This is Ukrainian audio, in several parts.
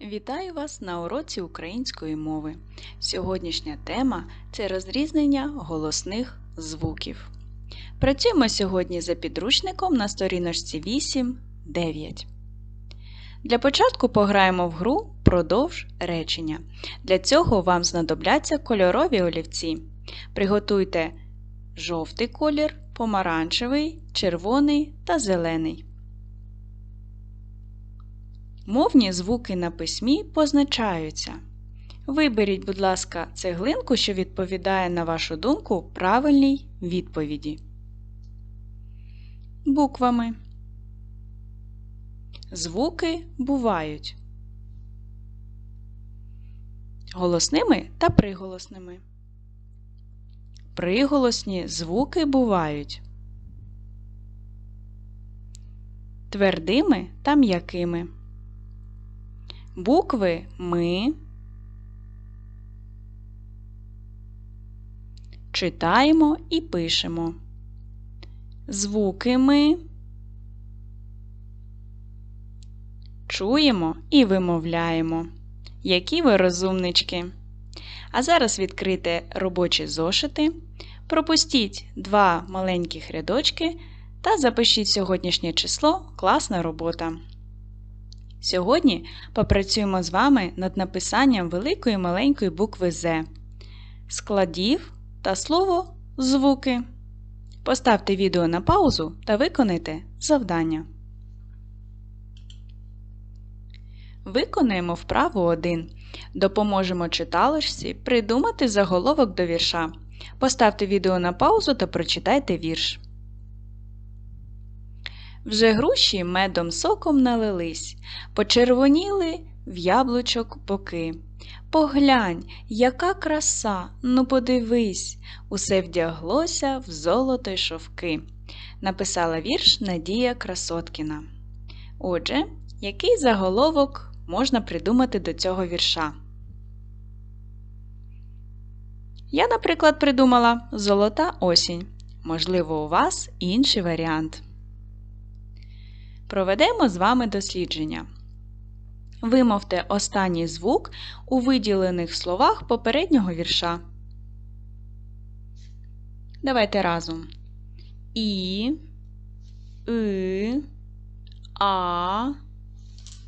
Вітаю вас на уроці української мови. Сьогоднішня тема це розрізнення голосних звуків. Працюємо сьогодні за підручником на сторіночці 8, 9. Для початку пограємо в гру продовж речення. Для цього вам знадобляться кольорові олівці. Приготуйте жовтий колір, помаранчевий, червоний та зелений. Мовні звуки на письмі позначаються. Виберіть, будь ласка, цеглинку, що відповідає, на вашу думку, правильній відповіді. Буквами. Звуки бувають голосними та приголосними. Приголосні звуки бувають твердими та м'якими. Букви ми читаємо і пишемо. Звуки ми чуємо і вимовляємо. Які ви розумнички! А зараз відкрийте робочі зошити, пропустіть два маленьких рядочки та запишіть сьогоднішнє число Класна робота. Сьогодні попрацюємо з вами над написанням великої маленької букви З, складів та слово звуки. Поставте відео на паузу та виконайте завдання. Виконуємо вправу 1. Допоможемо читалочці придумати заголовок до вірша. Поставте відео на паузу та прочитайте вірш. Вже груші медом соком налились, почервоніли в яблучок боки. Поглянь, яка краса, ну подивись, усе вдяглося в золото й шовки. Написала вірш Надія Красоткіна. Отже, який заголовок можна придумати до цього вірша? Я, наприклад, придумала Золота осінь. Можливо, у вас інший варіант. Проведемо з вами дослідження. Вимовте останній звук у виділених словах попереднього вірша. Давайте разом. І, И, А,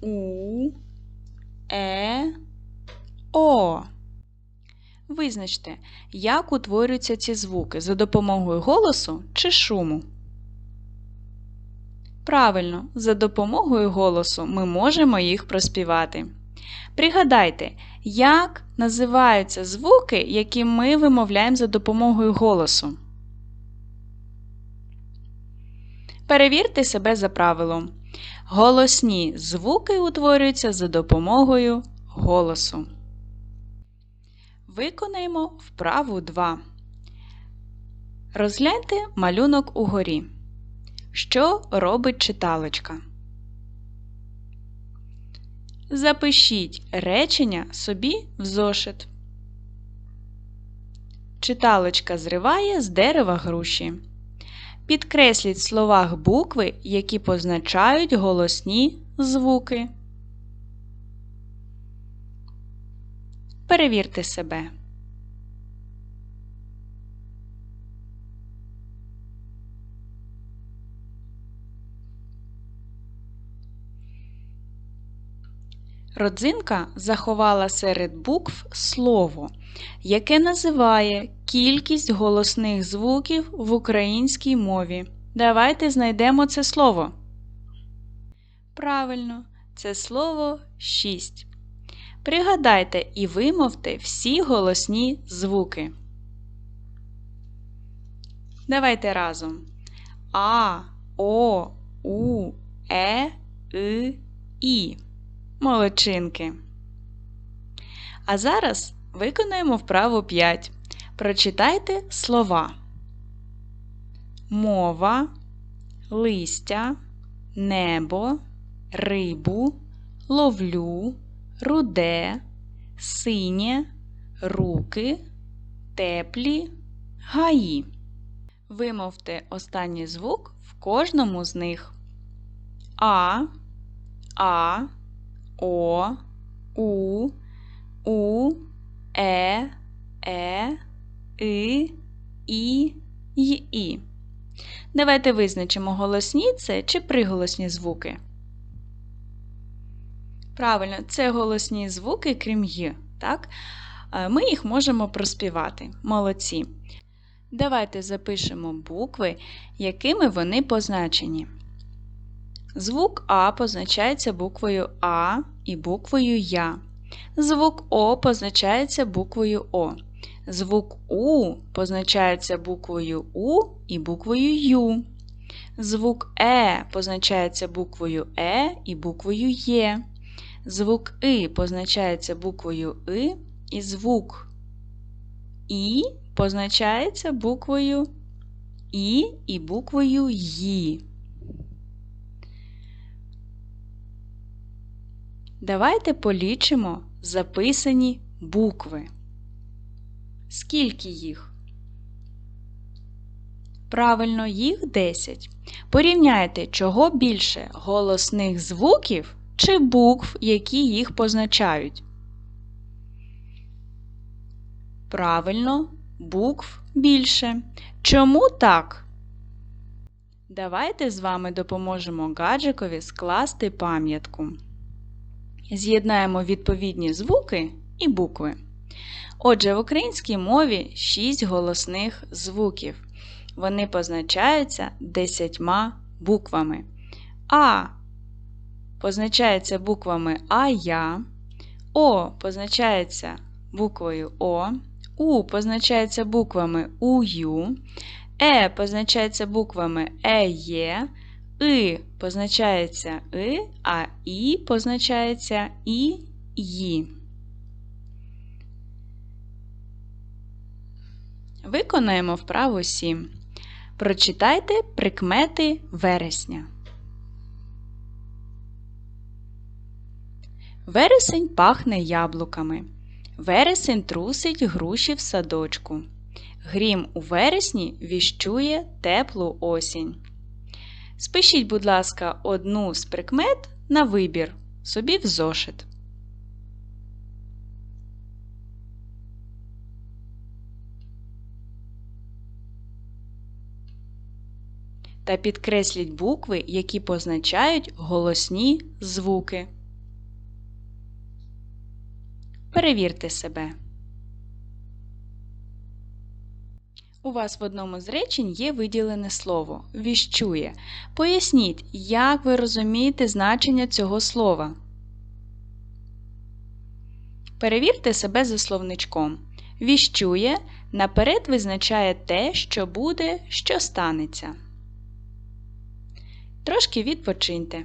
У, Е, О. Визначте, як утворюються ці звуки за допомогою голосу чи шуму. Правильно, за допомогою голосу ми можемо їх проспівати. Пригадайте, як називаються звуки, які ми вимовляємо за допомогою голосу. Перевірте себе за правилом. Голосні звуки утворюються за допомогою голосу. Виконаємо вправу 2. Розгляньте малюнок угорі. Що робить читалочка? Запишіть речення собі в зошит. Читалочка зриває з дерева груші. Підкресліть в словах букви, які позначають голосні звуки. Перевірте себе. Родзинка заховала серед букв слово, яке називає кількість голосних звуків в українській мові. Давайте знайдемо це слово. Правильно, це слово 6. Пригадайте і вимовте всі голосні звуки. Давайте разом. А, О, У, Е, И. Молодчинки. А зараз виконуємо вправу 5. Прочитайте слова. Мова, листя, небо, рибу, ловлю, руде, синє, руки, теплі, гаї. Вимовте останній звук в кожному з них. А, А, О, У, У, Е, Е, И, І, й, І. Давайте визначимо голосні це чи приголосні звуки. Правильно, це голосні звуки, крім «й». Так? Е, Ми їх можемо проспівати. Молодці. Давайте запишемо букви, якими вони позначені. Звук А позначається буквою А і буквою Я. Звук О позначається буквою О. Звук У позначається буквою У і буквою Ю. Звук Е позначається буквою Е і буквою Є. Звук И позначається буквою И і звук І позначається буквою І і буквою Ї. Давайте полічимо записані букви. Скільки їх? Правильно, їх 10. Порівняйте, чого більше голосних звуків чи букв, які їх позначають. Правильно, букв більше. Чому так? Давайте з вами допоможемо гаджикові скласти пам'ятку. З'єднаємо відповідні звуки і букви. Отже, в українській мові 6 голосних звуків. Вони позначаються 10 буквами. А позначається буквами А Я, О позначається буквою О, У позначається буквами УЮ, Е позначається буквами ЕЄ, И позначається И, а І позначається І, Ї. Виконаємо вправу 7. Прочитайте прикмети вересня. Вересень пахне яблуками. Вересень трусить груші в садочку. Грім у вересні віщує теплу осінь. Спишіть, будь ласка, одну з прикмет на вибір собі в зошит. Та підкресліть букви, які позначають голосні звуки. Перевірте себе. У вас в одному з речень є виділене слово віщує. Поясніть, як ви розумієте значення цього слова. Перевірте себе за словничком. Віщує наперед визначає те, що буде, що станеться. Трошки відпочиньте.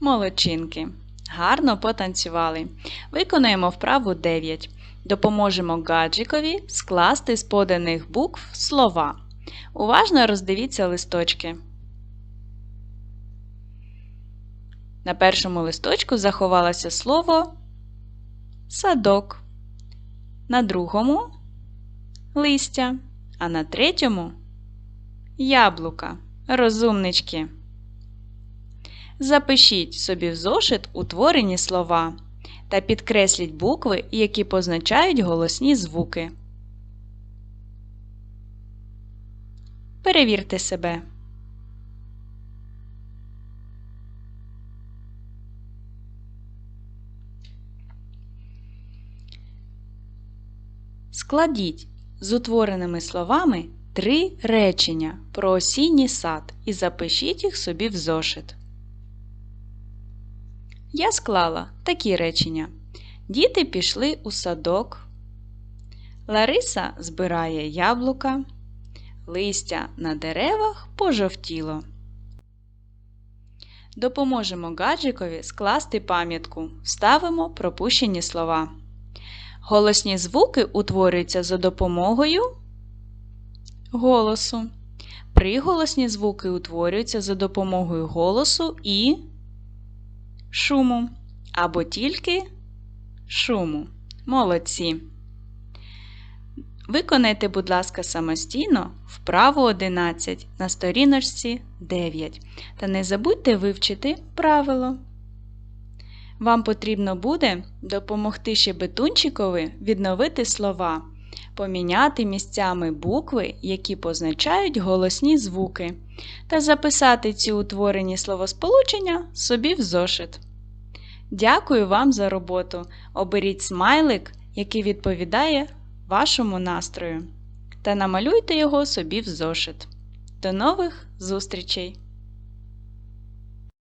Молодчинки. Гарно потанцювали. Виконуємо вправу 9. Допоможемо гаджикові скласти з поданих букв слова. Уважно роздивіться листочки. На першому листочку заховалося слово садок. На другому листя, а на третьому яблука. Розумнички. Запишіть собі в зошит утворені слова та підкресліть букви, які позначають голосні звуки. Перевірте себе. Складіть з утвореними словами три речення про осінній сад і запишіть їх собі в зошит. Я склала такі речення. Діти пішли у садок. Лариса збирає яблука. Листя на деревах пожовтіло. Допоможемо гаджикові скласти пам'ятку. Вставимо пропущені слова. Голосні звуки утворюються за допомогою голосу. Приголосні звуки утворюються за допомогою голосу і шуму. Або тільки шуму. Молодці. Виконайте, будь ласка, самостійно вправу 11 на сторіночці 9. Та не забудьте вивчити правило. Вам потрібно буде допомогти щебетунчикові відновити слова, поміняти місцями букви, які позначають голосні звуки, та записати ці утворені словосполучення собі в зошит. Дякую вам за роботу. Оберіть смайлик, який відповідає вашому настрою, та намалюйте його собі в зошит. До нових зустрічей!